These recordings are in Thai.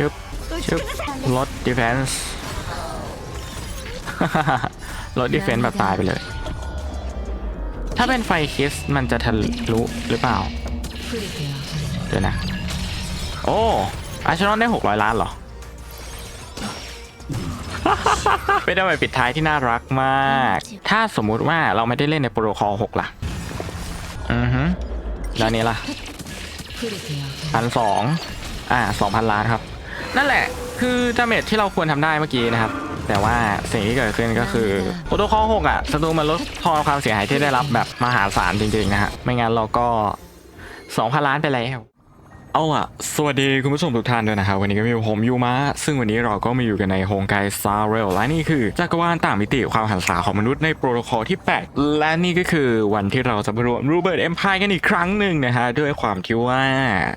ชึบชึบลดดีเฟนส์ลดดีเฟนส์แบบตายไปเลย ถ้าเป็นไฟคิสมันจะทะลุหรือเปล่า เดี๋ยวนะ โอ้อาชนอนได้ 600 ล้านเหรอ เป็นอะไรปิดท้ายที่น่ารักมาก ถ้าสมมุติว่าเราไม่ได้เล่นในโปรโตคอล6ล่ะ อือฮึแล้วนี้ล่ะพันสองอ่าสองพันล้านครับ นั่นแหละ คือดาเมจที่เราควรทำได้เมื่อกี้นะครับ แต่ว่าสิ่งที่เกิดขึ้นก็คือโปรโตคอล6อะศัตรูมันลดทอนความเสียหายที่ได้รับแบบมหาศาลจริงๆนะฮะไม่งั้นเราก็2,000ล้านไปแล้วเอาล่ะ สวัสดีคุณผู้ชมทุกท่านด้วยนะครับ วันนี้ก็มีผมยูมะซึ่งวันนี้เราก็มาอยู่กันในโฮงไกซาเรลและนี่คือจักรวาลต่างมิติความหันษาของมนุษย์ในโปรโตคอลที่ 8 และนี่ก็คือวันที่เราจะรวมรูเบิร์ตเอ็มพายกันอีกครั้งหนึ่งนะฮะด้วยความที่ว่า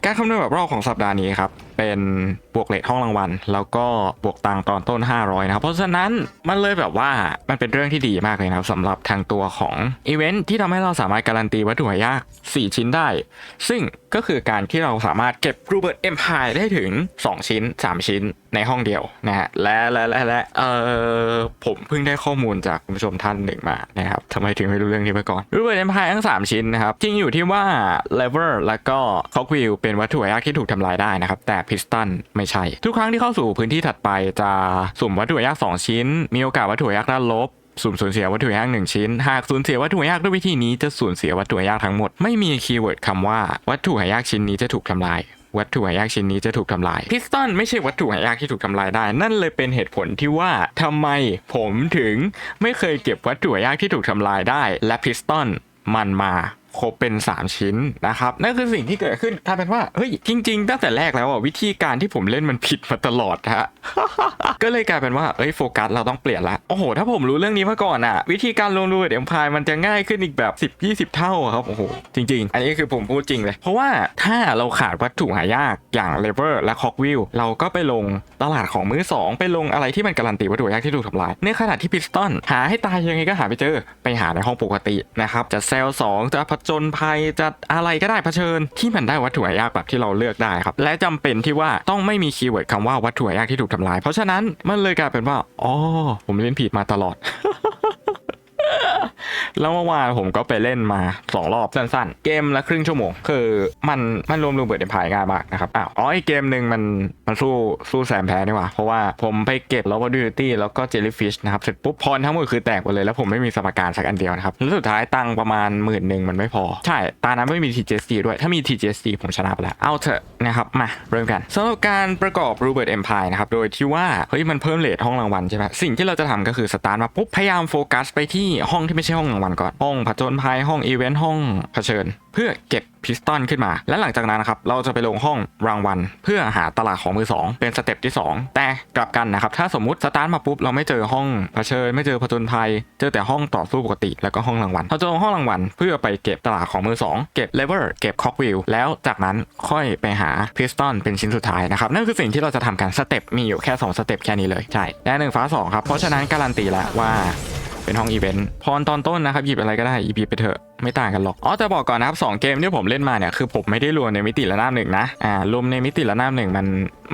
การคำนวณแบบรอบของสัปดาห์นี้ครับ เป็นบวกเลทห้องรางวัล แล้วก็บวกตังตอนต้น 500 นะครับ เพราะฉะนั้นมันเลยแบบว่ามันเป็นเรื่องที่ดีมากเลยนะครับสำหรับทางตัวของอีเวนท์ที่ทำให้เราสามารถการันตีวัตถุหายาก 4 ชิ้นได้ ซึ่งก็คือการที่เราสามารถเก็บรูเบิร์ตเอ็มพายได้ถึง 2 ชิ้น 3 ชิ้น ในห้องเดียวนะฮะและและและและเออผมเพิ่งได้ข้อมูลจากคุณผู้ชมท่านหนึ่งมานะครับทำไมถึงไม่รู้เรื่องนี้มาก่อนรูเบิร์เอ็มพายทั้ง 3 ชิ้นนะครับจริงอยู่ที่ว่าเลเวอร์แล้วก็คอกวิลเป็นวัตถุหายากที่ถูกทำลายได้นะครับแต่พิสตันไม่ใช่ ทุกครั้งที่เข้าสู่พื้นที่ถัดไปจะสุ่มวัตถุหายาก2 ชิ้น มีโอกาสวัตถุหายากด้านลบสุ่มสูญเสียวัตถุยากหนึ่งชิ้น หากสูญเสียวัตถุยากด้วยวิธีนี้จะสูญเสียวัตถุยากทั้งหมด ไม่มีคีย์เวิร์ดคำว่าวัตถุหายากชิ้นนี้จะถูกทำลาย วัตถุหายากชิ้นนี้จะถูกทำลาย พิสตันไม่ใช่วัตถุหายากที่ถูกทำลายได้ นั่นเลยเป็นเหตุผลที่ว่าทำไมผมถึงไม่เคยเก็บวัตถุหายากที่ถูกทำลายได้ และพิสตันมันมา ครบเป็น 3 ชิ้นนะครับนั่นคือสิ่งที่เกิดขึ้นกลายเป็นว่าเฮ้ยจริง ๆ ตั้งแต่แรกแล้วอะวิธีการที่ผมเล่นมันผิดมาตลอดฮะก็เลยกลายเป็นว่าเอ้ยโฟกัสเราต้องเปลี่ยนละโอ้โห ถ้าผมรู้เรื่องนี้มาก่อนอะ วิธีการลงรูเอ็มพายมันจะง่ายขึ้นอีกแบบ 10 20 เท่าครับโอ้โหจริง ๆ อันนี้คือผมพูดจริงเลย เพราะว่าถ้าเราขาดวัตถุหายากอย่างเลเวอร์และคอกวิลเราก็ไปลงตลาดของมือสองไปลงอะไรที่มันการันตีวัตถุหายากที่ถูกทำลายในขณะที่พิสตันหาให้ตายยังไงก็หาไม่เจอไปหาในห้องปกตินะครับจะเซลล์สองจะจนภัยจะอะไรก็ได้เผชิญ ที่มันได้วัตถุหายากแบบที่เราเลือกได้ครับ และจำเป็นที่ว่าต้องไม่มีคีย์เวิร์ดคำว่าวัตถุหายากที่ถูกทำลาย เพราะฉะนั้นมันเลยกลายเป็นว่าอ๋อผมเล่นผิดมาตลอด แล้วเมื่อวานผมก็ไปเล่นมา 2 รอบสั้นๆ เกมละครึ่งชั่วโมง คือมันมันรวมรูเบิร์ดเอ็มพายง่ายมากนะครับอ้าวอ๋อไอเกมหนึ่งมันมันสู้สู้แซมแพ้นี่หว่า เพราะว่าผมไปเก็บแล้วว่าดูตี้แล้วก็เจลลี่ฟิชนะครับ เสร็จปุ๊บพรทั้งหมดคือแตกหมดเลย แล้วผมไม่มีสมการสักอันเดียวนะครับแล้วสุดท้ายตังประมาณหมื่นหนึ่งมันไม่พอ ใช่ ตานั้นไม่มี TGST ด้วยถ้ามี TGST ผมชนะไปแล้วเอาเถอะนะครับมาเริ่มกันสำหรับการประกอบรูเบิร์ตเอ็มพายนะครับโดยที่ว่าเฮ้ยมันเพิ่มเลทห้องรางวัลใช่ไหมสิ่งที่เราจะทำก็คือสตาร์ทมาปุ๊บพยายามโฟกัสไปที่ห้องที่ไม่ใช่ห้องรางวัลก่อน ห้องผจญภัยห้องอีเวนต์ห้องเผชิญ เพื่อเก็บพิสตันขึ้นมา และหลังจากนั้นนะครับเราจะไปลงห้องรางวัล เพื่อหาตลาดของมือ 2 เป็นสเต็ปที่ 2 แต่กลับกันนะครับ ถ้าสมมุติสตาร์ทมาปุ๊บเราไม่เจอห้องเผชิญ ไม่เจอผจญภัย เจอแต่ห้องต่อสู้ปกติ แล้วก็ห้องรางวัลเราจะลงห้องรางวัลเพื่อไปเก็บตลาดของมือ 2 เก็บเลเวอร์เก็บคอกวิลแล้วจากนั้นค่อยไปหาพิสตันเป็นชิ้นสุดท้ายนะครับนั่นคือสิ่งที่เราจะทำกันสเต็ปมีอยู่แค่สองสเต็ปแค่นี้เลยใช่และหนึ่งฟ้าสองครับเพราะฉะนั้นการันตีแล้วว่า เป็นห้องอีเวนต์พรตอนต้นนะครับหยิบอะไรก็ได้อีพีไปเถอะไม่ต่างกันหรอกอ๋อแต่บอกก่อนนะครับสองเกมที่ผมเล่นมาเนี่ยคือผมไม่ได้รวมในมิติระนาบหนึ่งนะอ่ารวมในมิติระนาบหนึ่งมัน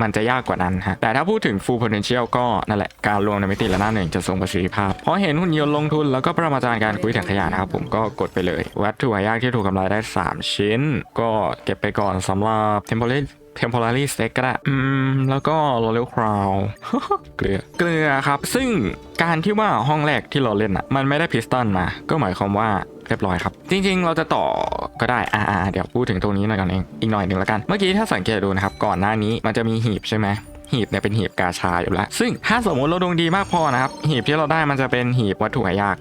มันจะยากกว่านั้นฮะแต่ถ้าพูดถึง full potential ก็นั่นแหละการรวมในมิติระนาบหนึ่งจะทรงประสิทธิภาพพราะเห็นหุ่นยนต์ลงทุนแล้วก็ประมาจารย์การคุยถังขยะนะครับผมก็กดไปเลย วัตถุหายากที่ถูกทำลายได้ 3 ชิ้น ก็เก็บไปก่อนสำหรับ temporary temporary stake ก็ได้ อืม แล้วก็ royal crown เกลือ เกลือครับ ซึ่งการที่ว่าห้องแรกที่เราเล่นอะ มันไม่ได้พิสตันมา ก็หมายความว่าเรียบร้อยครับ จริงๆ เราจะต่อก็ได้ อ่าๆเดี๋ยวพูดถึงตรงนี้หน่อยก่อนเอง อีกหน่อยหนึ่งแล้วกัน เมื่อกี้ถ้าสังเกตดูนะครับ ก่อนหน้านี้มันจะมีหีบใช่ไหมหีบเนี่ยเป็นหีบกาชาอยู่แล้ว ซึ่งถ้าสมมติเราดวงดีมากพอนะครับ หีบที่เราได้มันจะเป็นหีบวัตถุหายาก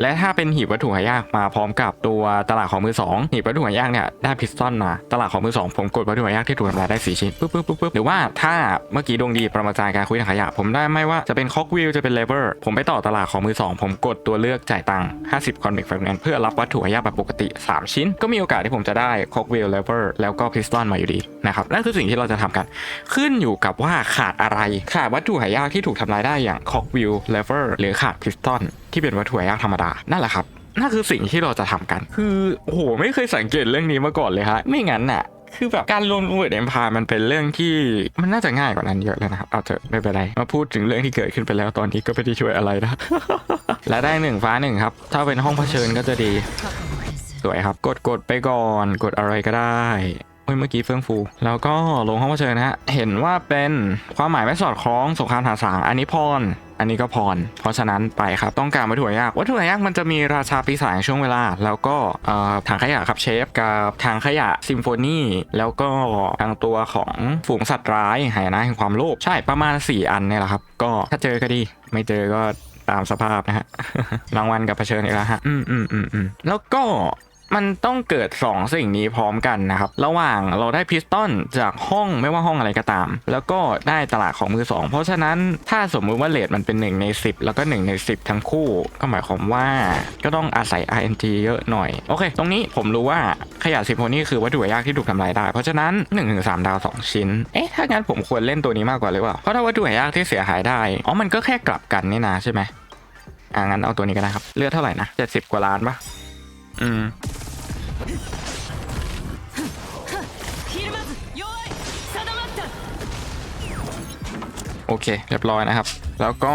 และถ้าเป็นหีบวัตถุหายากมาพร้อมกับตัวตลาดของมือสองหีบวัตถุหายากเนี่ยได้พิสตันมาตลาดของมือสองผมกดวัตถุหายากที่ถูกทำลายได้สี่ชิ้นปุ๊บปุ๊บปุ๊บปุ๊บหรือว่าถ้าเมื่อกี้ดวงดีประมาจารการคุยทางขยะ ผมได้ไม่ว่าจะเป็นคอกวิลจะเป็นเลเวอร์ผมไปต่อตลาดของมือสองผมกดตัวเลือกจ่ายตังค์50 convict fragment เพื่อรับวัตถุหายากแบบปกติ 3 ชิ้น ก็มีโอกาสที่ผมจะได้คอกวิลเลเวอร์แล้วก็พิสตันมาอยู่ดีนะครับนั่นคือสิ่งที่เราจะทำกัน ขึ้นอยู่กับว่าขาดอะไรขาดวัตถุหายากที่ถูกทำลายได้อย่างคอกวิลเลเวอร์หรือขาดพิสตัน ที่เป็นวัตถุหายากธรรมดา นั่นแหละครับนั่นคือสิ่งที่เราจะทำกัน คือโอ้โหไม่เคยสังเกตเรื่องนี้มาก่อนเลยฮะไม่งั้นน่ะคือแบบการรวมเวิร์ดเอ็มพายมันเป็นเรื่องที่มันน่าจะง่ายกว่านั้นเยอะเลยนะครับ เอาเถอะไม่เป็นไร มาพูดถึงเรื่องที่เกิดขึ้นไปแล้วตอนนี้ก็ไม่ได้ช่วยอะไรนะ และได้หนึ่งฟ้าหนึ่งครับ ถ้าเป็นห้องเผชิญก็จะดี สวยครับ กดกดไปก่อน กดอะไรก็ได้เฮ้ยเมื่อกี้เฟื่องฟู แล้วก็ลงห้องเผชิญนะฮะ เห็นว่าเป็นความหมายไม่สอดคล้องสงครามหาสางอันนี้พร อันนี้ก็พร เพราะฉะนั้นไปครับ ต้องการวัตถุหายากวัตถุหายากมันจะมีราชาปีศาจช่วงเวลา แล้วก็ถังขยะครับเชฟกับถังขยะซิมโฟนีแล้วก็ทางตัวของฝูงสัตว์ร้ายหายนะแห่งความโลภใช่ประมาณ 4 อันเนี่ยแหละครับ ก็ถ้าเจอก็ดี ไม่เจอก็ตามสภาพนะฮะรางวัลกับเผชิญอีกแล้วฮะ อืมอืมอืมอืมแล้วก็ มันต้องเกิด 2 สิ่งนี้พร้อมกันนะครับ ระหว่างเราได้พิสตันจากห้องไม่ว่าห้องอะไรก็ตาม แล้วก็ได้ตลาดของมือ 2 เพราะฉะนั้นถ้าสมมุติว่าเลทมันเป็น 1 ใน 10 แล้วก็ 1 ใน 10 ทั้งคู่ ก็หมายความว่าก็ต้องอาศัย RNG เยอะหน่อย โอเค ตรงนี้ผมรู้ว่าขยะซิมโฟนี่คือวัตถุยากที่ถูกทำลายได้ เพราะฉะนั้น1-3ถึงสดาว 2 ชิ้น เอ๊ะ ถ้างั้นผมควรเล่นตัวนี้มากกว่าหรือเปล่า เพราะถ้าวัตถุยากที่เสียหายได้ อ๋อ มันก็แค่กลับกันนี่นะใช่ไหมอ่างั้นเอาตัวนี้ก็ได้ครับ เลือดเท่าไหร่นะ70 กว่าล้านปะืมโอเค เรียบร้อยนะครับ แล้วก็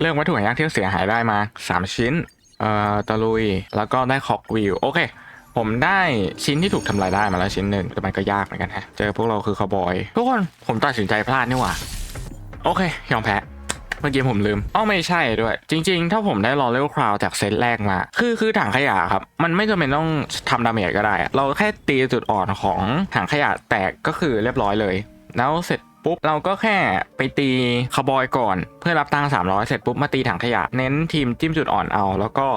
เรื่องวัตถุหายากที่เสียหายได้มา 3 ชิ้น เอ่อตะลุย แล้วก็ได้คอกวิว โอเค ผมได้ชิ้นที่ถูกทำลายได้มาแล้วชิ้นหนึ่งแต่มันก็ยากเหมือนกันฮะ เจอพวกเราคือคาวบอย ทุกคน ผมตัดสินใจพลาดนี่หว่า โอเค ยอมแพ้ มื่อกี้ผมลืมอ้อไม่ใช่ด้วย จริง ๆ ถ้าผมได้รอเลวลคราวจากเซตแรกมา คือคือถังขยะครับ มันไม่จำเป็นต้องทำดาเมจก็ได้อะเราแค่ตีจุดอ่อนของถังขยะแตกก็คือเรียบร้อยเลย แล้วเสร็จปุ๊บ เราก็แค่ไปตีคาบอยก่อน เพื่อรับตังค์300 เสร็จปุ๊บมาตีถังขยะเน้นทีมจิ้มจุดอ่อนเอา แล้วก็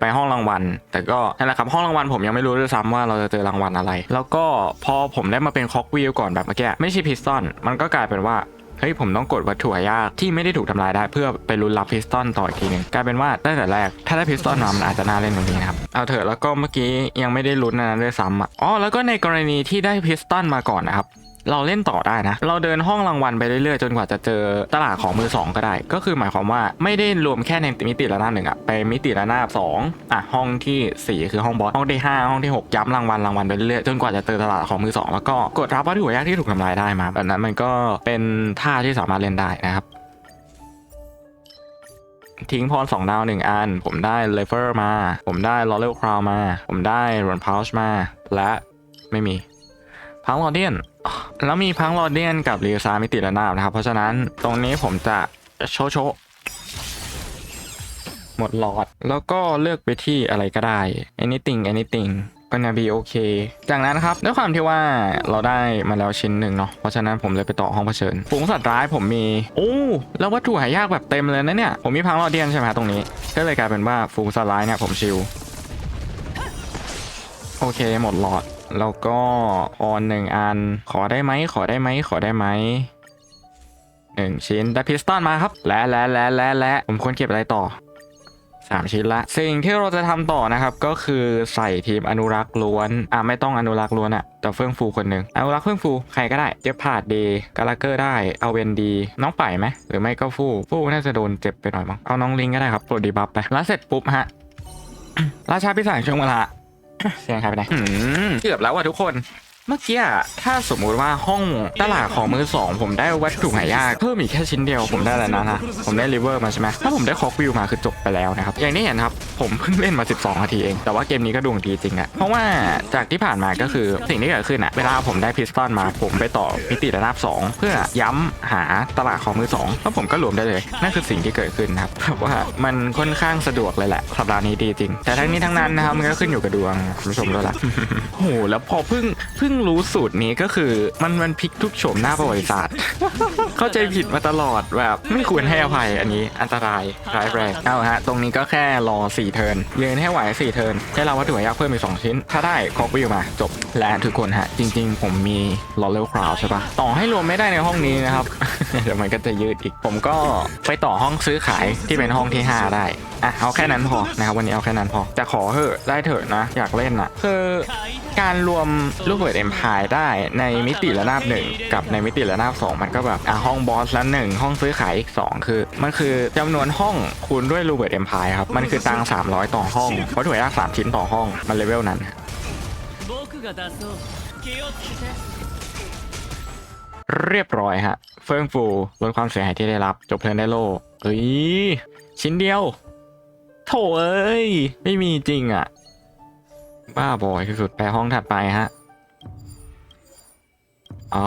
ไปห้องรางวัล แต่ก็นั่นแหละครับห้องรางวัลผมยังไม่รู้ด้วยซ้ำว่าเราจะเจอรางวัลอะไร แล้วก็พอผมได้มาเป็นคอกวิลก่อนแบบเมื่อกี้ไม่ใช่พิสตันมันก็กลายเป็นว่า เฮ้ยผมต้องกดวัตถุหายากที่ไม่ได้ถูกทำลายได้เพื่อไปลุ้นรับพิสตอนต่ออีกทีหนึงกลายเป็นว่าตั้งแต่แรกถ้าได้พิสตอนมามันอาจจะน่าเล่นกว่านี้นะครับเอาเถอะแล้วก็เมื่อกี้ยังไม่ได้ลุ้นนั้นด้วยซ้ำอ๋อแล้วก็ในกรณีที่ได้พิสตอนมาก่อนนะครับ เราเล่นต่อได้นะ เราเดินห้องรางวัลไปเรื่อยๆ จนกว่าจะเจอตลาดของมือสองก็ได้ ก็คือหมายความว่าไม่ได้รวมแค่ในมิติระนาบหนึ่งอะไปมิติระนาบสองอะห้องที่สี่คือห้องบอสห้องที่ห้าห้องที่หกย้ำรางวัลรางวัลไปเรื่อยๆจนกว่าจะเจอตลาดของมือสองแล้วก็กดรับวัตถุยากที่ถูกทำลายได้มาแบบนั้นมันก็เป็นท่าที่สามารถเล่นได้นะครับทิ้งพรสองดาวหนึ่งอัน ผมได้เลเวอร์มา ผมได้ลอเรลคราวมา ผมได้รอนพาวช์มา และไม่มีพังลอเดียน แล้วมีพังลอเดียนกับเรียซามิติระนาบนะครับ เพราะฉะนั้นตรงนี้ผมจะโชโชหมดหลอด แล้วก็เลือกไปที่อะไรก็ได้ anything anything ก็นาบีโอเค จากนั้นครับด้วยความที่ว่าเราได้มาแล้วชิ้นหนึ่งเนาะ เพราะฉะนั้นผมเลยไปต่อห้องเผชิญฝูงสัตว์ร้ายผมมี โอ้ แล้ววัตถุหายากแบบเต็มเลยนะเนี่ย ผมมีพังลอเดียนใช่ไหมตรงนี้ ก็เลยกลายเป็นว่าฝูงสัตว์ร้ายเนี่ยผมชิล โอเคหมดหลอด แล้วก็ออนหนึ่งอัน ขอได้ไหมขอได้ไหมขอได้ไหมหนึ่งชิ้นได้พิสตันมาครับ และและและและและผมควรเก็บอะไรต่อสามชิ้นละ สิ่งที่เราจะทำต่อนะครับ ก็คือใส่ทีมอนุรักษ์ล้วนอะไม่ต้องอนุรักษ์ล้วนอะแต่เฟื่องฟูคนหนึ่งอนุรักษ์เฟื่องฟูใครก็ได้เจ็บผาดเดย์กาลาเกอร์ได้เอาเวนดีน้องป่ายไหมหรือไม่ก็ฟูฟูน่าจะโดนเจ็บไปหน่อยมั้งเอาน้องลิงก็ได้ครับโปรดดีบัฟไปแล้วเสร็จปุ๊บฮะราชาพิสารช่วงเวลา เสียงใครไปไหนอืมเกือบแล้วว่ะทุกคน เมื่อกี้ถ้าสมมุติว่าห้องตลาดของมือสองผมได้วัตถุหายากเพิ่มอีกแค่ชิ้นเดียวผมได้อะไรนะนะผมได้ริเวอร์มาใช่ไหมถ้าผมได้คอกวิวมาคือจบไปแล้วนะครับอย่างที่เห็นครับผมเพิ่งเล่นมา 12นาทีเองแต่ว่าเกมนี้ก็ดวงดีจริงอะเพราะว่าจากที่ผ่านมาก็คือสิ่งที่เกิดขึ้นอะเวลาผมได้พิสตอนมาผมไปต่อมิติระนาบ2 เพื่อย้ำหาตลาดของมือสองแล้วผมก็รวมได้เลยนั่นคือสิ่งที่เกิดขึ้นครับแบบว่ามันค่อนข้างสะดวกเลยแหละสัปดาห์นี้ดีจริง แต่ทั้งนี้ทั้งนั้นนะครับมันก็ขึ้นอยู่กับดวงคุณผู้ชมด้วยละโอ้โหแล้วพอเพิ่งเพิ่งรู้สูตรนี้ก็คือมันมันพลิกทุกโฉมหน้าประวัติศาสตร์ เข้าใจผิดมาตลอดแบบไม่ควรให้อภัยอันนี้อันตรายร้ายแรงเอาฮะตรงนี้ก็แค่รอ4เทิร์นยืนให้ไหว4เทิร์นแค่เราวัตถุยากเพิ่มอีก2ชิ้น ถ้าได้คอกวิวมาจบและทุกคนฮะ จริง ๆ ผมมีลอเลลคราวใช่ปะต่อให้รวมไม่ได้ในห้องนี้นะครับเดี๋ยวมันก็จะยืดอีกผมก็ไปต่อห้องซื้อขายที่เป็นห้องที่ 5 ได้ อะเอาแค่นั้นพอนะครับวันนี้เอาแค่นั้นพอจะขอเถอะได้เถอะนะ อยากเล่นนะคือการรวมลูกเวิร์ดเอ็มพายได้ในมิติระนาบหนึ่งกับในมิติระนาบสองมันก็แบบอะห้องบอสละหนึ่งห้องซื้อขายอีกสองคือ มันคือจำนวนห้องคูณด้วยลูกเวิร์ดเอ็มพายครับมันคือตังสามร้อยต่อห้องเพราะถุยากสามชิ้นต่อห้องมันเลเวลนั้นเรียบร้อยฮะ เฟื่องฟูลดความเสียหายที่ได้รับ จบเพลินได้โลเอ้ย ชิ้นเดียว โถเอ้ย ไม่มีจริงอะ บ้าบอยที่สุดไปห้องถัดไปฮะอ๋อ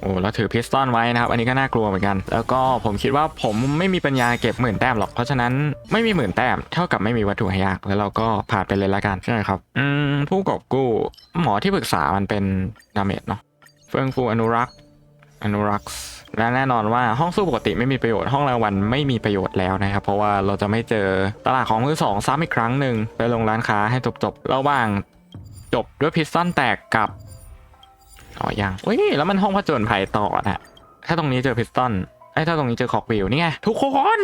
โอ้แล้วถือพิสตอนไว้นะครับ อันนี้ก็น่ากลัวเหมือนกัน แล้วก็ผมคิดว่าผมไม่มีปัญญาเก็บหมื่นแต้มหรอก เพราะฉะนั้นไม่มีหมื่นแต้มเท่ากับไม่มีวัตถุหายาก แล้วเราก็ผ่านไปเลยละกันใช่ไหมครับ อืมผู้กอบกู้ หมอที่ปรึกษามันเป็นดาเมจเนาะเฟื่องฟูอนุรักษ์ อนุรักษ์และแน่นอนว่าห้องสู้ปกติไม่มีประโยชน์ห้องรางวัลไม่มีประโยชน์แล้วนะครับ เพราะว่าเราจะไม่เจอตลาดของมือสองซ้ำอีกครั้งหนึ่งไปลงร้านค้าให้จบๆระหว่างจบด้วยพิสตันแตกกับอ๋อยังเฮ้ยแล้วมันห้องผจญภัยต่อนะถ้าตรงนี้เจอพิสตันไอ้ถ้าตรงนี้เจอคอกวิวนี่ไงทุกคน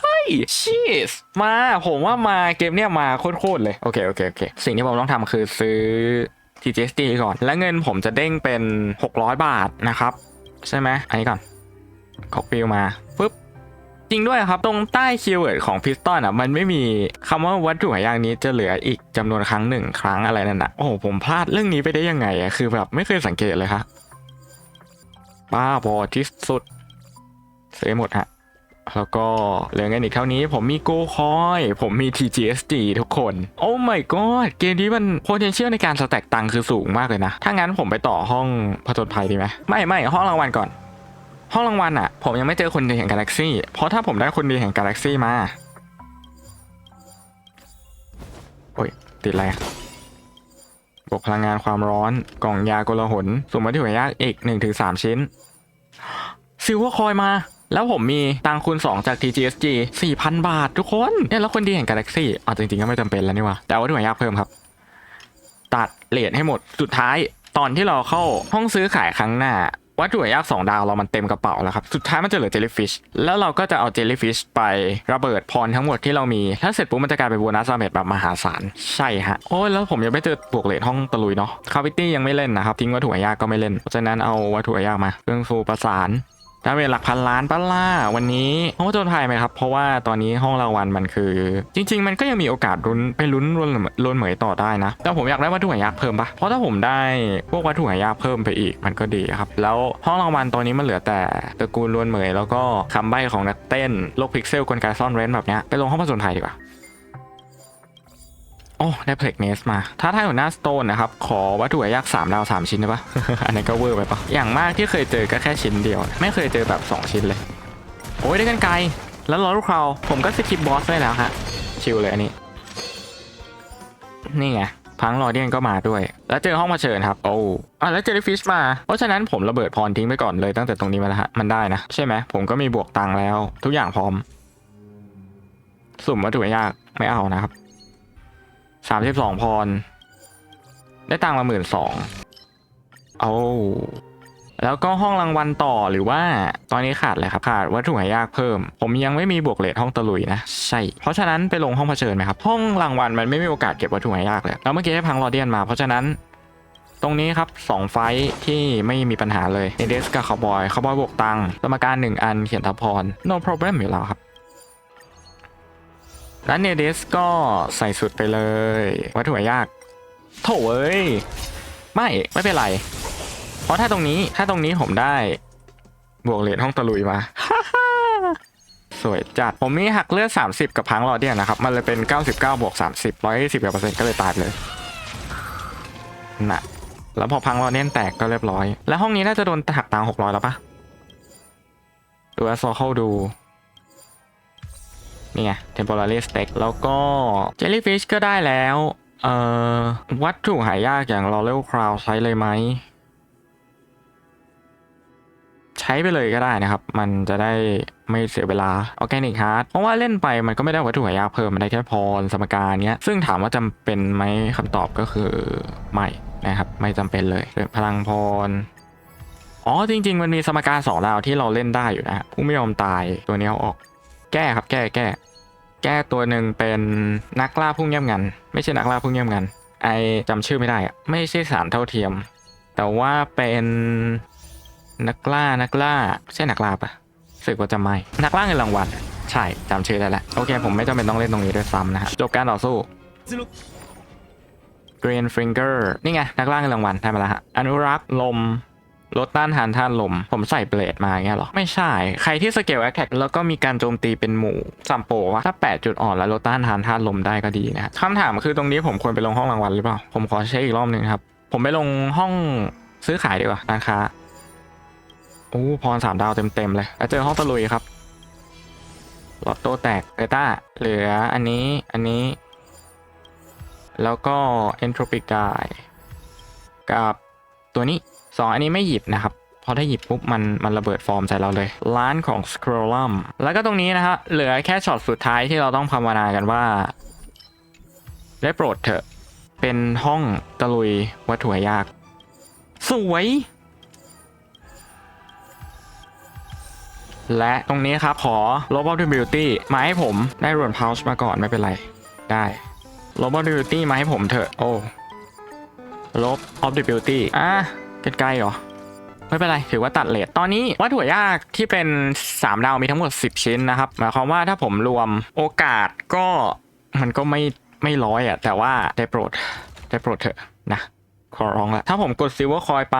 เฮ้ยชีสมาผมว่ามาเกมเนี้ยมาโคตรๆเลยโอเคโอเคโอเคสิ่งที่ผมต้องทำคือซื้อ TGSD ก่อน และเงินผมจะเด้งเป็น 600 บาทนะครับ ใช่ไหมอันนี้ก่อนคอกวิวมาปึ๊บจริงด้วยครับ ตรงใต้คีย์เวิร์ดของพิสตอนอะมันไม่มีคำว่าวัตถุหายางนี้จะเหลืออีกจำนวนครั้งหนึ่งครั้งอะไรนั่นนะโอ้โหผมพลาดเรื่องนี้ไปได้ยังไงอะคือแบบไม่เคยสังเกตเลยครับบ้าบอที่สุดเสียหมดฮะ แล้วก็เหลือเงินอีกเท่านี้ ผมมีโกคอยผมมี TGSG ทุกคน โอ้ my god เกมนี้มัน potential ในการสแต็กตังค์คือสูงมากเลยนะ ถ้างั้นผมไปต่อห้องผจญภัยดีไหมไม่ไม่ห้องรางวัลก่อน ห้องรางวัลอะผมยังไม่เจอคนดีแห่งกาแล็กซี่เพราะถ้าผมได้คนดีแห่งกาแล็กซี่มาโอ้ยติดอะไรบวกพลังงานความร้อนกล่องยากลหนสมมติว่ายากอีก1-3 ชิ้นซิลเวอร์คอยมา แล้วผมมีตังคูณ 2 จาก TGSG 4,000 บาททุกคนเนี่ยแล้วคนดีแห่งกาแล็กซี่อ๋อจริงๆก็ไม่จำเป็นแล้วนี่ว่าแต่ว่าถุงยากเพิ่มครับ ตัดเลทให้หมดสุดท้ายตอนที่เราเข้าห้องซื้อขายครั้งหน้าวัตถุยากสองดาวเรามันเต็มกระเป๋าแล้วครับ สุดท้ายมันจะเหลือเจลลี่ฟิช แล้วเราก็จะเอาเจลลี่ฟิชไประเบิดพรทั้งหมดที่เรามี ถ้าเสร็จปุ๊บมันจะกลายเป็นโบนัสซาเมจแบบมหาศาล ใช่ฮะ โอ้ยแล้วผมยังไม่เจอบวกเลทห้องตะลุยเนาะ คาวิตี้ยังไม่เล่นนะครับ ทิ้งวัตถุยากก็ไม่เล่น เพราะฉะนั้นเอาวัตถุยากมา เครื่องฟูประสาน ดาเมจหลักพันล้านป้าล่าวันนี้ห้องผจญภัยไหมครับ เพราะว่าตอนนี้ห้องรางวัลมันคือ จริง ๆ มันก็ยังมีโอกาสลุ้นไปลุ้นลุ้นลุ้นเหมยต่อได้นะ แต่ผมอยากได้วัตถุหายากเพิ่มปะเพราะถ้าผมได้พวกวัตถุหายากเพิ่มไปอีกมันก็ดีครับ แล้วห้องรางวัลตอนนี้มันเหลือแต่ตระกูลล้วนเหมยแล้วก็คำใบ้ของนักเต้นโลกพิกเซลกลไกซ่อนเร้นแบบเนี้ยไปลงห้องผจญภัยดีกว่า โอ้ได้เพล็กเนสมา ถ้าทายหัวหน้าสโตนนะครับ ขอวัตถุหายาก3ดาว3ชิ้นได้ปะอันนี้ก็เวอร์ไปปะอย่างมากที่เคยเจอก็แค่ชิ้นเดียว ไม่เคยเจอแบบ 2 ชิ้นเลย โอ้ยได้กันไกล แล้วรอลูกคราผมก็สกิปบอสได้แล้วฮะชิลเลยอันนี้ นี่ไงพังรอเดียนก็มาด้วย แล้วเจอห้องมาเชิญครับ โอ้อะแล้วเจอฟิชมา เพราะฉะนั้นผมระเบิดพรทิ้งไปก่อนเลยตั้งแต่ตรงนี้มาแล้วฮะ มันได้นะ ใช่ไหม ผมก็มีบวกตังค์แล้ว ทุกอย่างพร้อม สุ่มวัตถุยากไม่เอานะครับ สามสิบสองพร ได้ตังค์มาหมื่นสองเอาแล้วก็ห้องรางวัลต่อหรือว่าตอนนี้ขาดเลยครับขาดวัตถุหายากเพิ่ม ผมยังไม่มีบวกเลทห้องตะลุยนะใช่เพราะฉะนั้นไปลงห้องเผชิญไหมครับ ห้องรางวัลมันไม่มีโอกาสเก็บวัตถุหายากเลยแล้วเมื่อกี้ได้พังรอเดียนมาเพราะฉะนั้น ตรงนี้ครับสองไฟท์ที่ไม่มีปัญหาเลยเนเดสกับคาร์บอยคาร์บอยบวกตังค์สมการหนึ่งอันเขียนทับพร no problem อยู่แล้วครับ แล้วเนเดสก็ใส่สุดไปเลย วัตถุยาก โถเอ้ย ไม่ ไม่เป็นไร เพราะถ้าตรงนี้ ถ้าตรงนี้ผมได้ บวกเลทห้องตะลุยมา สวยจัด ผมมีหักเลือด 30 กับพังรอเดียนะครับ มันเลยเป็น 99 บวก 30 120กว่าเปอร์เซ็นต์ก็เลยตายเลยน่ะ แล้วพอพังรอเดียนแตกก็เรียบร้อย แล้วห้องนี้น่าจะโดนหักตังค์600แล้วปะดูแอสโซเข้าดู นี่ไง temporary stack แล้วก็ jellyfish ก็ได้แล้ว เอ่อ วัตถุหายากอย่าง laurel crown ใช้เลยไหม ใช้ไปเลยก็ได้นะครับ มันจะได้ไม่เสียเวลา organic heart เพราะว่าเล่นไปมันก็ไม่ได้วัตถุหายากเพิ่ม มันได้แค่พรสมการเนี้ย ซึ่งถามว่าจำเป็นไหมคำตอบก็คือไม่นะครับ ไม่จำเป็นเลยพลังพรอ๋อจริง ๆ มันมีสมการสองดาวที่เราเล่นได้อยู่นะฮะผู้ไม่ยอมตายตัวนี้เอาออก แก้ครับแก้แก้ แก้ตัวหนึ่งเป็นนักล่าพุ่งเงียบงัน ไม่ใช่นักล่าพุ่งเงียบงัน ไอจำชื่อไม่ได้อะไม่ใช่สารเท่าเทียม แต่ว่าเป็นนักล่านักล่าใช่นักล่าปะสึกว่าจะไม่นักล่าเงินรางวัลใช่จำชื่อได้แล้วโอเค ผมไม่จำเป็นต้องเล่นตรงนี้ด้วยซ้ำนะฮะจบการต่อสู้ Green Finger นี่ไง นักล่าเงินรางวัลได้มาแล้วฮะอนุรักษ์ลม ลดต้านทานธาตุลม ผมใส่เบลดมาอย่างเงี้ยหรอ ไม่ใช่ ใครที่สเกลแอคแท็กแล้วก็มีการโจมตีเป็นหมู่สัมโปวะถ้า 8 จุดอ่อนแล้วลดต้านทานธาตุลมได้ก็ดีนะคำถามคือตรงนี้ผมควรไปลงห้องรางวัลหรือเปล่า ผมขอเช็คอีกรอบหนึ่งครับ ผมไปลงห้องซื้อขายดีกว่าร้านค้าโอ้พรสามดาวเต็มๆเลยแล้วเจอห้องตะลุยครับลอตโต้แตกเบต้าเหลืออันนี้อันนี้ แล้วก็ entropic die กับตัวนี้ สองอันนี้ไม่หยิบนะครับพอถ้าหยิบปุ๊บมันมันระเบิดฟอร์มใส่เราเลยร้านของ s c r o l l u m แล้วก็ตรงนี้นะฮะเหลือแค่ช็อตสุดท้ายที่เราต้องภาวนากันว่า ได้โปรดเถอะ เป็นห้องตะลุยวัตถุยาก สวย และตรงนี้ครับ ขอลบ Optibility มาให้ผมได้รวนพาวส์มาก่อนไม่เป็นไร ได้ลบ Optibility มาให้ผมเถอะ โอ้ลบ Optibility อะ ใกล้ๆเหรอ ไม่เป็นไร ถือว่าตัดเลทตอนนี้วัตถุยากที่เป็น 3 ดาวมีทั้งหมด 10 ชิ้นนะครับ หมายความว่าถ้าผมรวมโอกาสก็มันก็ไม่ไม่ร้อยอะแต่ว่าได้โปรดได้โปรดเถอะนะขอร้องละถ้าผมกดซิลเวอร์คอยไป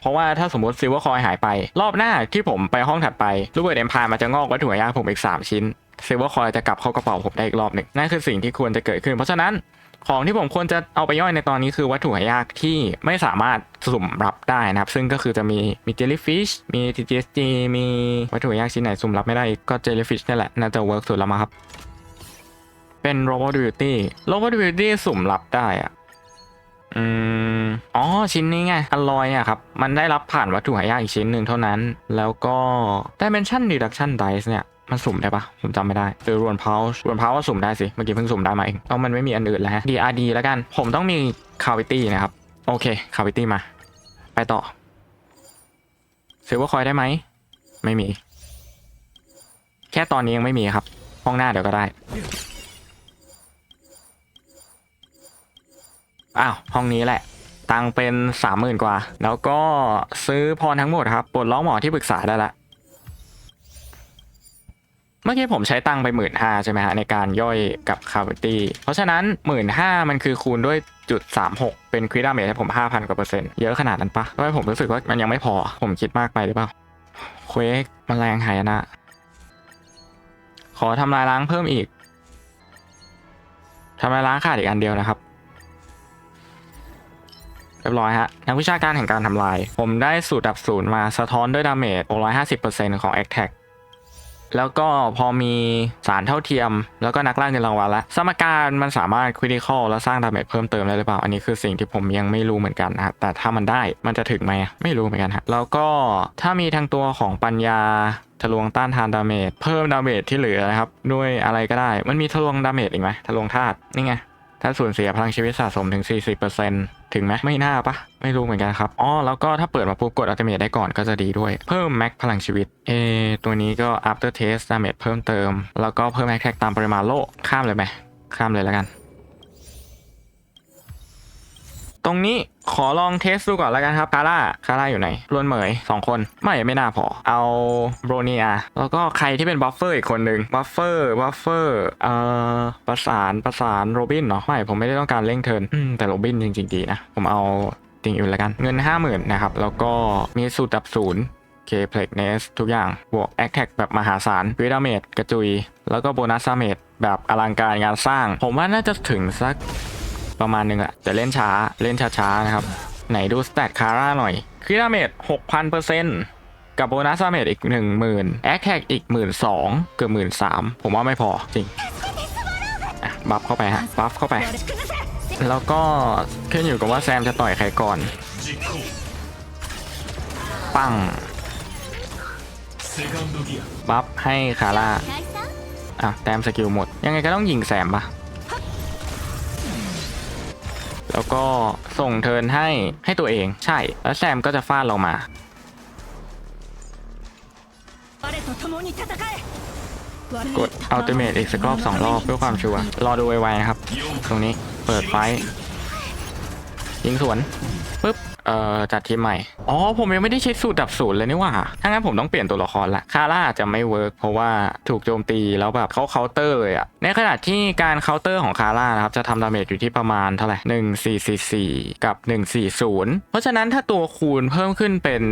เพราะว่าถ้าสมมติซิลเวอร์คอยหายไป รอบหน้าที่ผมไปห้องถัดไปรูเบิร์ตเอ็มพายมันจะงอกวัตถุยากผมอีก 3 ชิ้นซิลเวอร์คอยจะกลับเข้ากระเป๋าผมได้อีกรอบหนึ่งนั่นคือสิ่งที่ควรจะเกิดขึ้น เพราะฉะนั้น ของที่ผมควรจะเอาไปย่อยในตอนนี้คือวัตถุหายากที่ไม่สามารถสุ่มรับได้นะครับ ซึ่งก็คือจะมีมีเจลลี่ฟิชมี TGSG มีวัตถุหายากชิ้นไหนสุ่มรับไม่ได้ก็เจลลี่ฟิชนี่แหละ น่าจะเวิร์กสุดแล้วมั้งครับ เป็น Robot Duty Robot Duty สุ่มรับได้อะอืมอ๋อชิ้นนี้ไงอลลอยอะครับ มันได้รับผ่านวัตถุหายากอีกชิ้นหนึ่งเท่านั้น แล้วก็ Dimension Reduction Dice เนี่ย มันสุ่มได้ปะผมจำไม่ได้หรือรวนเพาวรวนเพาวว่าสุ่มได้สิเมื่อกี้เพิ่งสุ่มได้มาเองต้องมันไม่มีอันอื่นแล้วฮะ DRD แล้วกัน ผมต้องมีคาวิตี้นะครับ โอเคคาวิตี้มา ไปต่อซิลเวอร์คอยได้ไหม ไม่มี แค่ตอนนี้ยังไม่มีครับ ห้องหน้าเดี๋ยวก็ได้อ้าวห้องนี้แหละตังเป็นสามหมื่นกว่า แล้วก็ซื้อพรทั้งหมดครับปลดล็อกหมอที่ปรึกษาได้ละ เมื่อกี้ผมใช้ตังไปหมื่นห้าใช่ไหมฮะในการย่อยกับคาร์บตี้เพราะฉะนั้นหมื่นห้ามันคือคูณด้วยจุดสามหกเป็นคริดาเมจให้ผมห้าพันกว่าเปอร์เซ็นต์เยอะขนาดนั้นปะทำไมผมรู้สึกว่ามันยังไม่พอผมคิดมากไปหรือเปล่าเควกมแมลงหายนะ ขอทำลายล้างเพิ่มอีกทำลายล้างขาดอีกอันเดียวนะครับเรียบร้อยฮะนักวิชาการแห่งการทำลาย ผมได้สูตรดับศูนย์มาสะท้อนด้วยดาเมจ650%ของ a c t a c แล้วก็พอมีสารเท่าเทียม แล้วก็นักล่าเงินรางวัลแล้วสมการมันสามารถคริติคอลแล้วสร้างดาเมจเพิ่มเติมได้หรือเปล่า อันนี้คือสิ่งที่ผมยังไม่รู้เหมือนกันนะครับแต่ถ้ามันได้มันจะถึงไหมไม่รู้เหมือนกันฮะแล้วก็ถ้ามีทางตัวของปัญญาทะลวงต้านทานดาเมจเพิ่มดาเมจที่เหลือนะครับด้วยอะไรก็ได้ มันมีทะลวงดาเมจอีกไหมทะลวงธาตุนี่ไง ถ้าสูญเสียพลังชีวิตสะสมถึง 40%ถึงไหมไม่น่าปะไม่รู้เหมือนกันครับอ๋อแล้วก็ถ้าเปิดมาปุ๊บกดอัลติเมทได้ก่อนก็จะดีด้วย เพิ่มแม็กพลังชีวิตเอตัวนี้ก็ after test damage เพิ่มเติม แล้วก็เพิ่มแม็กแท็กตามปริมาณโลข้ามเลยไหมข้ามเลยแล้วกัน ตรงนี้ ขอลองเทสดูก่อนแล้วกันครับคาร่าคาร่าอยู่ไหนรวนเหมยสองคน ไม่ไม่น่าพอ เอาโบรเนียแล้วก็ใครที่เป็นบัฟเฟอร์อีกคนหนึ่งบัฟเฟอร์บัฟเฟอร์เอ่อประสานประสานโรบินเนาะไม่ผมไม่ได้ต้องการเร่งเทิร์นแต่โรบินจริงๆดีนะ ผมเอาติงอื่นแล้วกันเงิน 50,000นะครับแล้วก็มีสูตรดับศูนย์เคเพล็กเนสทุกอย่าง บวกแอคแท็กแบบมหาศาลวิดาเมดกระจุย แล้วก็โบนัสซาเมดแบบอลังการงานสร้าง ผมว่าน่าจะถึงสัก ประมาณนึงอะแต่เล่นช้าเล่นช้าๆนะครับ ไหนดูสเตตคาร่าหน่อยคริดาเมจ6,000%กับโบนัสดาเมจอีก10,000แอคแท็กอีก12,000เกือบ13,000ผมว่าไม่พอจริงอะบัฟเข้าไปฮะบัฟเข้าไป แล้วก็ขึ้นอยู่กับว่าแซมจะต่อยใครก่อน ปังบัฟให้คาร่าอะแต้มสกิลหมด ยังไงก็ต้องยิงแซมปะ แล้วก็ส่งเทินให้ให้ตัวเองใช่ แล้วแซมก็จะฟาดเรามา กดอัลติเมทอีกสักรอบสองรอบเพื่อความชัวร์รอดูไวๆนะครับ ตรงนี้เปิดไฟยิงสวน เอ่อจัดทีมใหม่ อ๋อ ผมยังไม่ได้ใช้สูตรดับศูนย์เลยนี่หว่า ถ้างั้นผมต้องเปลี่ยนตัวละครละ คาร่าอาจจะไม่เวิร์กเพราะว่าถูกโจมตีแล้วแบบเขาเคาน์เตอร์เลยอะในขณะที่การเคาน์เตอร์ของคาร่านะครับจะทำดาเมจอยู่ที่ประมาณเท่าไหร่หนึ่งสี่สี่สี่กับ 140 เพราะฉะนั้นถ้าตัวคูณเพิ่มขึ้นเป็น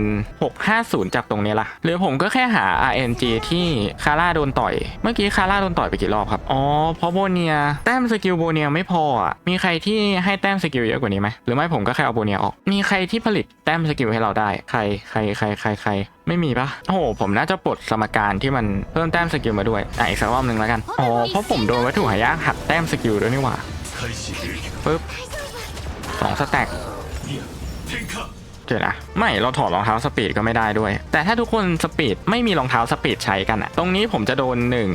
650 จากตรงนี้ล่ะ หรือผมก็แค่หา RNG ที่คาร่าโดนต่อย เมื่อกี้คาร่าโดนต่อยไปกี่รอบครับ อ๋อ เพราะโบเนียแต้มสกิลโบเนียไม่พออะมีใครที่ให้แต้มสกิลเยอะกว่านี้ไหมหรือไม่ผมก็แค่เอาโบเนียออก มีใครที่ผลิตแต้มสกิลให้เราได้ ใครใครใครใครใคร ไม่มีปะโอ้โห ผมน่าจะปลดสมการที่มันเพิ่มแต้มสกิลมาด้วย อะอีกสักรอบหนึ่งแล้วกัน อ๋อ เพราะผมโดนวัตถุหายากหักแต้มสกิลด้วยนี่หว่าปึ๊บสองสแต็กเจอะไม่เราถอดรองเท้าสปีดก็ไม่ได้ด้วย แต่ถ้าทุกคนสปีดไม่มีรองเท้าสปีดใช้กันอะตรงนี้ผมจะโดนหนึ่ง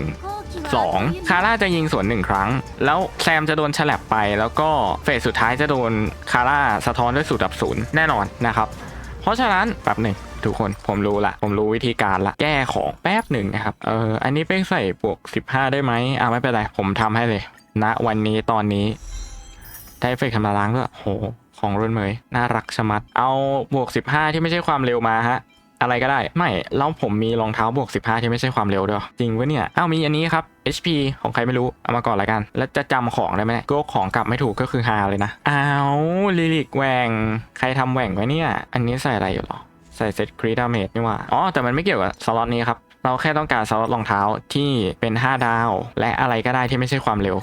2 คาร่าจะยิงสวนหนึ่งครั้ง แล้วแซมจะโดนฉลับไป แล้วก็เฟสสุดท้ายจะโดนคาร่าสะท้อนด้วยสูตรดับศูนย์แน่นอนนะครับ เพราะฉะนั้นแป๊บหนึ่งทุกคนผมรู้ละ ผมรู้วิธีการละ แก้ของแป๊บหนึ่งนะครับ เอออันนี้เป็นใส่บวก 15 ได้ไหมอ่าไม่เป็นไร ผมทำให้เลยณวันนี้ตอนนี้ ได้เอฟเฟกต์ทำลายล้างด้วยโหของรุ่นเหมยน่ารักชะมัด เอาบวก 15 ที่ไม่ใช่ความเร็วมาฮะ อะไรก็ได้ ไม่แล้วผมมีรองเท้าบวก 15 ที่ไม่ใช่ความเร็วด้วยจริงวะเนี่ยอ้าวมีอันนี้ครับ HP ของใครไม่รู้ เอามาก่อนละกัน แล้วจะจำของได้ไหมเนี่ยโกของกลับไม่ถูกก็คือฮาเลยนะอ้าวลิลิกแหวงใครทำแหว่งไว้เนี่ย อันนี้ใส่อะไรอยู่หรอใส่เซตครีดาเมจนี่ว่า อ๋อ แต่มันไม่เกี่ยวกับสล็อตนี้ครับ เราแค่ต้องการสล็อตรองเท้าที่เป็น 5 ดาว และอะไรก็ได้ที่ไม่ใช่ความเร็ว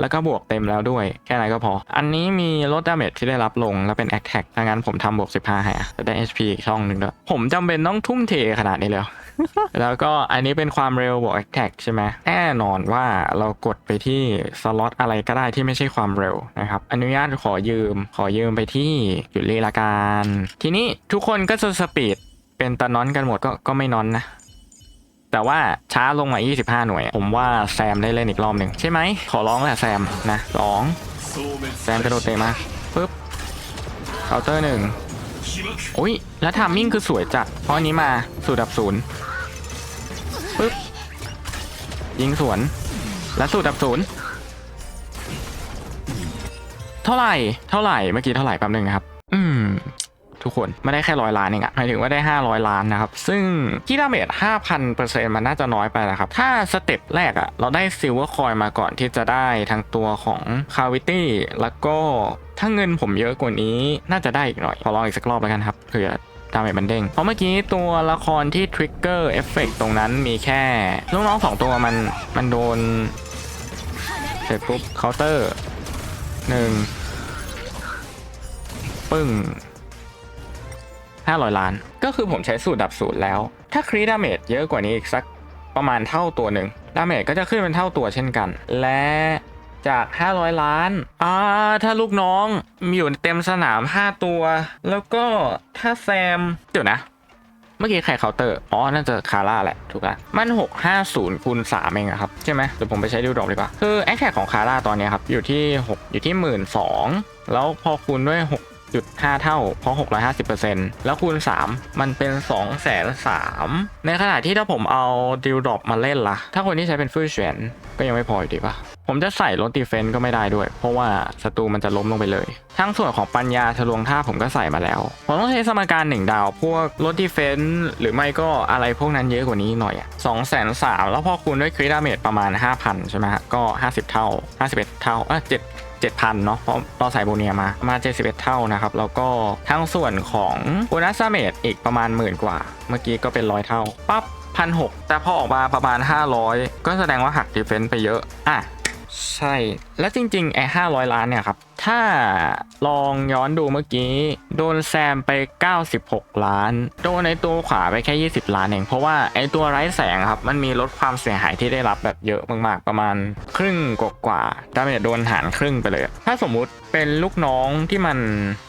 แล้วก็บวกเต็มแล้วด้วย แค่ไหนก็พอ อันนี้มีลดดาเมจที่ได้รับลงแล้วเป็นแอคแท็กถ้างั้นผมทำบวก 15ให้จะได้ HP อีกช่องหนึ่งด้วย ผมจำเป็นต้องทุ่มเทขนาดนี้เลยแล้วก็อันนี้เป็นความเร็วบวกแอคแท็กใช่ไหมแน่นอนว่าเรากดไปที่สล็อตอะไรก็ได้ที่ไม่ใช่ความเร็วนะครับ อนุญาตขอยืม ขอยืมไปที่หยุดลีละกันทีนี้ทุกคนก็จะสปีดเป็นตะนอนกันหมดก็ก็ไม่นอนนะ แต่ว่าช้าลงมา 25 หน่วย ผมว่าแซมได้เล่นอีกรอบหนึ่งใช่ไหม ขอร้องแหละแซมนะสองแซมกระโดดเตะมาปึ๊บเคาน์เตอร์หนึ่งอุ้ย แล้วทามมิ่งคือสวยจัดเพราะนี้มาสู่ดับศูนย์ปึ๊บ ยิงสวน และสู่ดับศูนย์เท่าไหร่ เท่าไหร่ เมื่อกี้เท่าไหร่แป๊บหนึ่งครับ ทุกคนไม่ได้แค่ร้อยล้านเองอะหมายถึงว่าได้ 500 ล้านนะครับ ซึ่งที่ดาเมจ5,000เปอร์เซ็นต์มันน่าจะน้อยไปนะครับ ถ้าสเต็ปแรกอะเราได้ซิลเวอร์คอยมาก่อนที่จะได้ทั้งตัวของคาวิตี้แล้วก็ถ้าเงินผมเยอะกว่านี้น่าจะได้อีกหน่อย ขอลองอีกสักรอบแล้วกันครับเผื่อดาเมจมันเด้งเพราะเมื่อกี้ตัวละครที่ทริกเกอร์เอฟเฟกตรงนั้นมีแค่ลูกน้องสองตัวมันมันโดนเสร็จปุ๊บเคาน์เตอร์หนึ่งปึ้ง 500 ล้าน ก็คือผมใช้สูตรดับศูนย์แล้ว ถ้าครีดาเมจเยอะกว่านี้อีกสักประมาณเท่าตัวหนึ่งดาเมจก็จะขึ้นเป็นเท่าตัวเช่นกัน และจาก 500 ล้าน อ่า ถ้าลูกน้องมีอยู่เต็มสนาม 5 ตัว แล้วก็ถ้าแซม เดี๋ยวนะ เมื่อกี้ใครเคาน์เตอร์ อ๋อ น่าจะคาร่าแหละ ถูกละมัน 650คูณ3เองครับ ใช่ไหมเดี๋ยวผมไปใช้ดิวดรอปดีกว่า คือแอคแท็ของคาร่าตอนนี้ครับ อยู่ที่ 6 อยู่ที่ 1 2ื่นแล้วพอคูณด้วย 6.5เท่าเพราะ 650%แล้วคูณ 3 มันเป็น 2 3 0 0 0ในขณะที่ถ้าผมเอาดิวดรอปมาเล่นล่ะ ถ้าคนที่ใช้เป็นฟู่เฉียนก็ยังไม่พออยู่ดีปะผมจะใส่รถดีเฟนต์ก็ไม่ได้ด้วย เพราะว่าศัตรูมันจะล้มลงไปเลย ทั้งส่วนของปัญญาทะลวงท่าผมก็ใส่มาแล้ว ผมต้องใช้สมการหนึ่งดาว พวกรถดีเฟนต์หรือไม่ก็อะไรพวกนั้นเยอะกว่านี้หน่อยอะสองแสนสามแล้วพอคูณด้วยคริดาเมจประมาณ 5,000 ใช่ไหมฮะ ก็ 50 เท่า 51 เท่าเออเจ็ด 7,000 เนาะเพราะเราใส่โบเนียมามา 71 เท่านะครับ แล้วก็ทั้งส่วนของโบนัสเมดอีกประมาณหมื่นกว่า เมื่อกี้ก็เป็นร้อยเท่าปั๊บพันหแต่พอออกมาประมาณ 500 ก็แสดงว่าหักดีเฟนต์ไปเยอะ อะ ใช่ แล้วจริงๆไอ้ห้าร้อยล้านเนี่ยครับ ถ้าลองย้อนดูเมื่อกี้ โดนแซมไป 96 ล้าน โดนในตัวขวาไปแค่ 20 ล้านเอง เพราะว่าไอ้ตัวไร้แสงครับ มันมีลดความเสียหายที่ได้รับแบบเยอะมากๆ ประมาณครึ่งกว่าๆดาเมจโดนหารครึ่งไปเลย ถ้าสมมุติเป็นลูกน้องที่มัน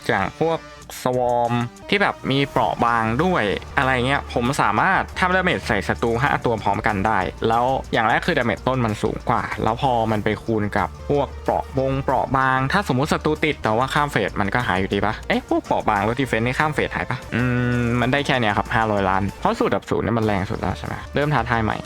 อย่างพวก สวอมที่แบบมีเปราะบางด้วยอะไรเงี้ยผมสามารถทำดาเมจใส่ศัตรู5ตัวพร้อมกันได้ แล้วอย่างแรกคือดาเมจต้นมันสูงกว่า แล้วพอมันไปคูณกับพวกเปราะบงเปราะบาง ถ้าสมมติศัตรูติดแต่ว่าข้ามเฟสมันก็หายอยู่ดีปะเอ๊ะพวกเปราะบางแล้วดีเฟนต์นี่ข้ามเฟสหายปะอืมมันได้แค่เนี้ยครับ500 ล้าน เพราะสูตรดับศูนย์เนี่ยมันแรงสุดแล้วใช่ไหมเริ่มท้าทายใหม่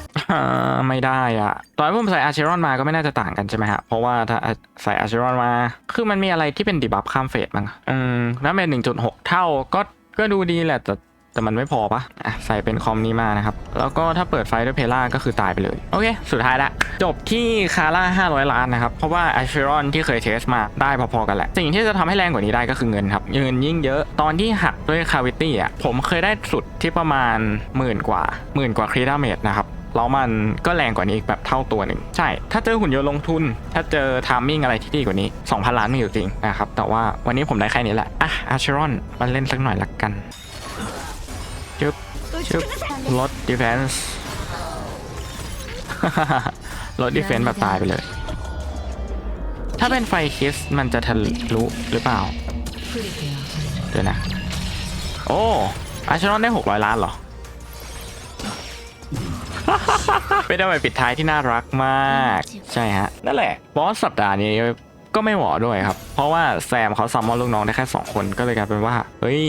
ไม่ได้อะตอนที่ผมใส่อาร์เชรอนมาก็ไม่น่าจะต่างกันใช่ไหมฮะเพราะว่าถ้าใส่อาร์เชรอนมา คือมันมีอะไรที่เป็นดีบัฟข้ามเฟสบ้างอืมแล้วเมน1.6 เท่าก็ก็ดูดีแหละแต่แต่มันไม่พอปะอะใส่เป็นคอมนี้มานะครับ แล้วก็ถ้าเปิดไฟด้วยเพล่าก็คือตายไปเลย โอเค สุดท้ายละ จบที่คาร่า500 ล้านนะครับ เพราะว่าอ s ช r รอนที่เคยเทสมาได้พอๆกันแหละ สิ่งที่จะทำให้แรงกว่านี้ได้ก็คือเงินครับ เงินยิ่งเยอะตอนที่หักด้วยคาวิตี้อะผมเคยได้สุดที่ประมาณหมื่นกว่าหมื่นกว่าครีดาเมจนะครับ แล้วมันก็แรงกว่านี้อีกแบบเท่าตัวหนึ่งใช่ ถ้าเจอหุ่นยนต์ลงทุน ถ้าเจอทามมิ่งอะไรที่ดีกว่านี้ 2,000 ล้านมีอยู่จริงนะครับ แต่ว่าวันนี้ผมได้แค่นี้แหละ อะอาร์เชรอนมาเล่นสักหน่อยละกันจึ๊บจึ๊บลดดีเฟนส์ลดดีเฟนส์แบบตายไปเลย ถ้าเป็นไฟคิสมันจะทะลุหรือเปล่า เดี๋ยวนะ โอ้อาร์เชรอนได้ 600 ล้านเหรอ ไม่ได้ไปปิดท้ายที่น่ารักมาก ใช่ฮะ นั่นแหละ บอสสัปดาห์นี้ก็ไม่เหมาะด้วยครับ เพราะว่าแซมเขาซัมมอนลูกน้องได้แค่ 2 คนก็เลยกลายเป็นว่า เฮ้ย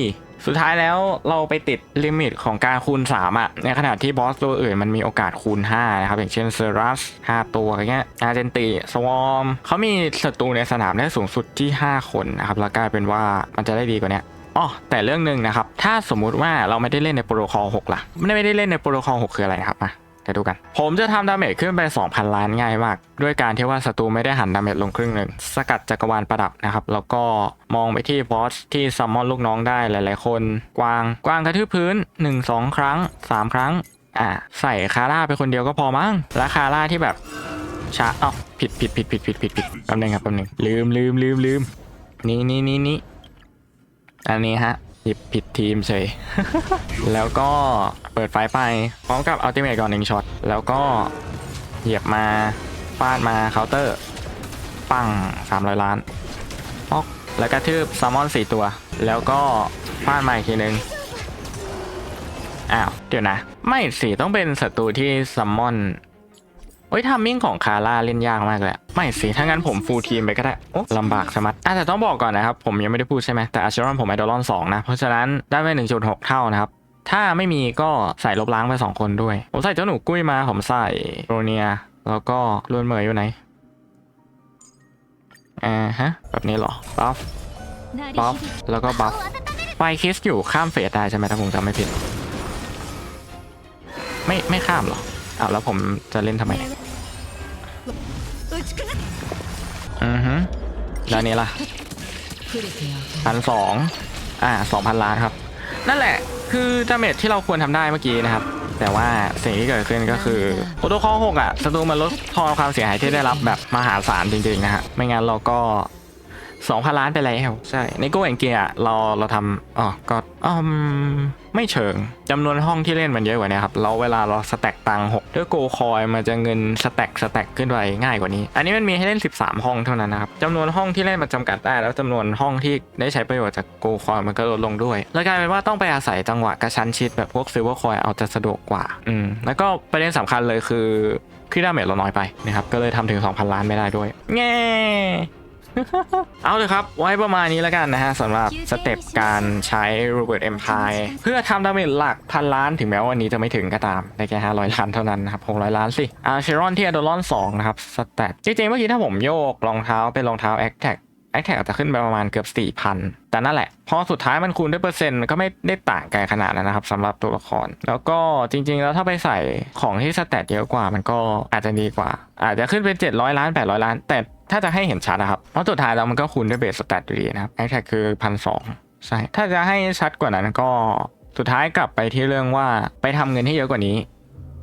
สุดท้ายแล้วเราไปติดลิมิตของการคูณ 3 อะ ในขณะที่บอสตัวอื่นมันมีโอกาสคูณ 5 นะครับ อย่างเช่นเซรัส 5 ตัวอย่างเงี้ยอาร์เจนติสวอมเขามีศัตรูในสนามได้สูงสุดที่ 5 คนนะครับ แล้วกลายเป็นว่ามันจะได้ดีกว่านี้อ๋อแต่เรื่องหนึ่งนะครับ ถ้าสมมุติว่าเราไม่ได้เล่นในโปรโตคอล6ล่ะ ไม่ได้ไม่ได้เล่นในโปรโตคอล6คืออะไรครับมา ยวดูกัน ผมจะทำดาเมจขึ้นไป 2,000 ล้านง่ายมาก ด้วยการที่ว่าศัตรูไม่ได้หันดาเมจลงครึ่งหนึ่ง สกัดจักรวาลประดับนะครับ แล้วก็มองไปที่บอสที่ซัมมอนลูกน้องได้หลาย ๆ คน กวาง กวางกระทืบพื้น 1 2 ครั้ง 3 ครั้ง อ่า ใส่คาร่าไปคนเดียวก็พอมั้ง และคาร่าที่แบบช้าอ๋อผิดผิดผิดผิดผิดผิดผิดแป๊บนึงครับแป๊บนึงลืมลืมลืมลืมนี่นี่นี่นี่อันนี้ฮะ หยิบผิดทีมเฉย แล้วก็เปิดไฟไปพร้อมกับอัลติเม e ก่อนหนึ่งช็อต แล้วก็เหยียบมาฟาดมาเคาน์เตอร์ ปัง 300 ล้านปอกแล้วก็ทืบแซลมอน 4 ตัว แล้วก็ฟาดมาอีกทีนึง อ้าว เดี๋ยวนะ ไม่สิต้องเป็นศัตรูที่ซัมมอน โอ้ยทามมิ่งของคาร่าเล่นยากมากเลยไม่สิ ถ้างั้นผมฟูลทีมไปก็ได้โอ้ลำบากสมัดแต่ต้องบอกก่อนนะครับ ผมยังไม่ได้พูดใช่ไหมแต่อาชิรอนผมไอดอลอนสองนะ เพราะฉะนั้นได้ไป1.6 เท่านะครับ ถ้าไม่มีก็ใส่ลบล้างไป 2 คนด้วย ผมใส่เจ้าหนูกุ้ยมา ผมใส่โรเนีย แล้วก็ลวนเหมยอยู่ไหนอ่าฮะ แบบนี้เหรอบัฟบัฟแล้วก็บัฟไฟคิสอยู่ข้ามเฟสได้ใช่ไหมถ้าผมจำไม่ผิด ไม่ไม่ข้ามหรอ อ้าวแล้วผมจะเล่นทำไมอือฮึแล้วนี้ล่ะพันสองอ่าสองพันล้านครับ นั่นแหละ คือดาเมจที่เราควรทำได้เมื่อกี้นะครับ แต่ว่าสิ่งที่เกิดขึ้นก็คือโปรโตคอลหกอะศัตรูมันลดทอนความเสียหายที่ได้รับแบบมหาศาลจริงๆนะฮะ ไม่งั้นเราก็สองพันล้านไปแล้วใช่ ในโก้แองเกียเราเราทำอ๋อก็อืม ไม่เชิงจำนวนห้องที่เล่นมันเยอะกว่านี้ครับแล้วเวลาเราสแต็กตังค์6ด้วยโกคอยมันจะเงินสแต็กสแต็กขึ้นไปง่ายกว่านี้ อันนี้มันมีให้เล่น 13 ห้องเท่านั้นนะครับจำนวนห้องที่เล่นมันจำกัดได้ แล้วจำนวนห้องที่ได้ใช้ประโยชน์จากโกคอยมันก็ลดลงด้วย แล้วกลายเป็นว่าต้องไปอาศัยจังหวะกระชั้นชิดแบบพวกซิลเวอร์คอยเอาจะสะดวกกว่าอืมแล้วก็ประเด็นสำคัญเลยคือคือดาเมจเราน้อยไปนะครับก็เลยทำถึง 2,000 ล้านไม่ได้ด้วยแง่ เอาเลยครับ ไว้ประมาณนี้แล้วกันนะฮะสำหรับสเต็ปการใช้ Robert Empire เพื่อทำดาเมจหลักพันล้านถึงแม้ว่าวันนี้จะไม่ถึงก็ตาม ได้แค่500ล้านเท่านั้นนะครับ600ล้านสิอาเชรอนที่อ d ดลอน2นะครับสเตตจริงๆเมื่อกี้ถ้าผมโยกรองเท้าเป็นรองเท้า a c t a c a c t a c อาจจะขึ้นไปประมาณเกือบ 4,000 แต่นั่นแหละ พอสุดท้ายมันคูณด้วยเปอร์เซ็นต์ก็ไม่ได้ต่างกันขนาดนั้นนะครับสำหรับตัวละคร แล้วก็จริง ๆ แล้วถ้าไปใส่ของที่สเตตเยอะกว่ามันก็อาจจะดีกว่า อาจจะขึ้นเป็น 700 ล้าน 800 ล้าน แต่ ถ้าจะให้เห็นชัดนะครับเพราะสุดท้ายแล้วมันก็คูณด้วยเบสสเตตอยู่ดีนะครับแอคแท็กคือพันสองใช่ ถ้าจะให้ชัดกว่านั้นก็สุดท้ายกลับไปที่เรื่องว่าไปทำเงินให้เยอะกว่านี้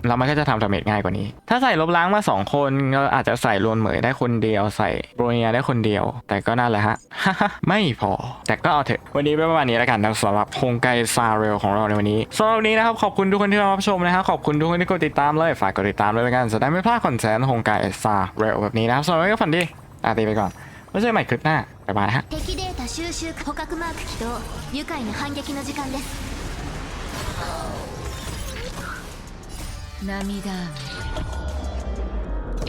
แล้วมันก็จะทำดาเมจง่ายกว่านี้ ถ้าใส่ลบล้างมา 2 คนก็อาจจะใส่รวนเหมยได้คนเดียว ใส่โรเนียได้คนเดียว แต่ก็นั่นแหละฮะ ไม่พอ แต่ก็เอาเถอะ วันนี้เป็นประมาณนี้แล้วกันนะสำหรับโครงไกซาเรลของเราในวันนี้สำหรับวันนี้นะครับ ขอบคุณทุกคนที่รับชมนะครับ ขอบคุณทุกคนที่กดติดตามเลย ฝากกดติดตามด้วยแล้วกันจะได้ไม่พลาดคอนเทนต์โครงไกซาเรลแบบนี้นะครับสำหรับวันนี้ก็ฝันดีอาตีไปก่อนไว้เจอกันใหม่คลิปหน้าบ๊ายบายนะฮะ 敵データ収集捕獲マーク起動愉快な反撃の時間です 涙雨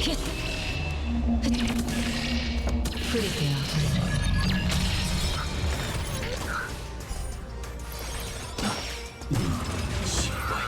ヒッ触れてあげる